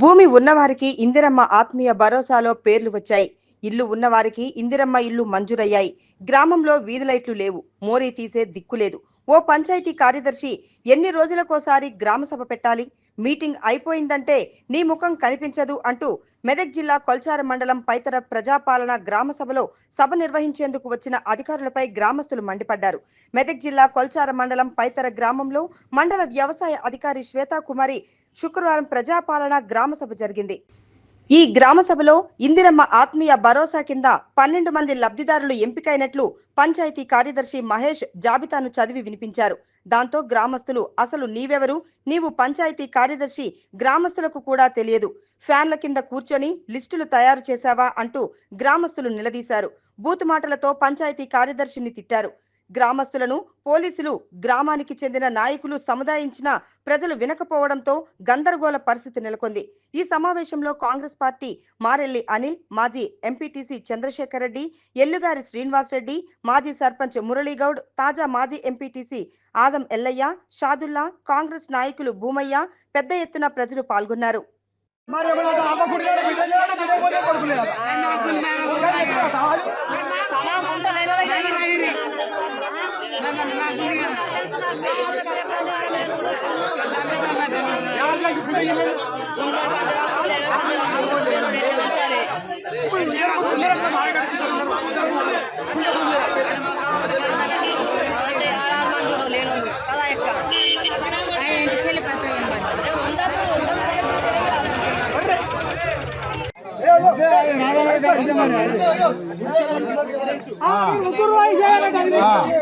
భూమి ఉన్నవారికి ఇందిరమ్మ ఆత్మీయ భరోసాలో పేర్లు వచ్చాయి. ఇల్లు ఉన్నవారికి ఇందిరమ్మ ఇల్లు మంజూరయ్యాయి. గ్రామంలో వీధి లైట్లు లేవు. మోరీ తీసే దిక్కు లేదు. ఓ పంచాయతీ కార్యదర్శి ఎన్ని రోజులకోసారి గ్రామ సభ పెట్టాలి? మీటింగ్ అయిపోయిందంటే నీ ముఖం కనిపించదు అంటూ మెదక్ జిల్లా కొల్చార మండలం పైతర ప్రజాపాలన గ్రామ సభలో సభ నిర్వహించేందుకు వచ్చిన అధికారులపై గ్రామస్తులు మండిపడ్డారు. మెదక్ జిల్లా కొల్చార మండలం పైతర గ్రామంలో మండల వ్యవసాయ అధికారి శ్వేతా కుమారి శుక్రవారం ప్రజాపాలన గ్రామ సభ జరిగింది. ఈ గ్రామ సభలో ఇందిరమ్మ ఆత్మీయ భరోసా కింద పన్నెండు మంది లబ్ధిదారులు ఎంపికైనట్లు పంచాయతీ కార్యదర్శి మహేష్ జాబితాను చదివి వినిపించారు. దాంతో గ్రామస్తులు అసలు నీవెవరు? నీవు పంచాయతీ కార్యదర్శి గ్రామస్తులకు కూడా తెలియదు. ఫ్యాన్ల కింద కూర్చొని లిస్టులు తయారు చేశావా? అంటూ గ్రామస్తులు నిలదీశారు. బూతు మాటలతో పంచాయతీ కార్యదర్శిని తిట్టారు. గ్రామస్తులను పోలీసులు గ్రామానికి చెందిన నాయకులు సముదాయించిన ప్రజలు వినకపోవడంతో గందరగోళ పరిస్థితి నెలకొంది ఈ సమావేశంలో కాంగ్రెస్ పార్టీ మారెల్లి అనిల్ మాజీ ఎంపీటీసీ చంద్రశేఖర్ రెడ్డి ఎల్లుగారి శ్రీనివాస్ రెడ్డి మాజీ సర్పంచ్ మురళీగౌడ్ తాజా మాజీ ఎంపీటీసీ ఆదం ఎల్లయ్య షాదుల్లా కాంగ్రెస్ నాయకులు భూమయ్య పెద్ద ఎత్తున ప్రజలు పాల్గొన్నారు మరి ఎవరైనా అమ్మ గుడి కాడ బిడ్డ లేడా, బిడ్డ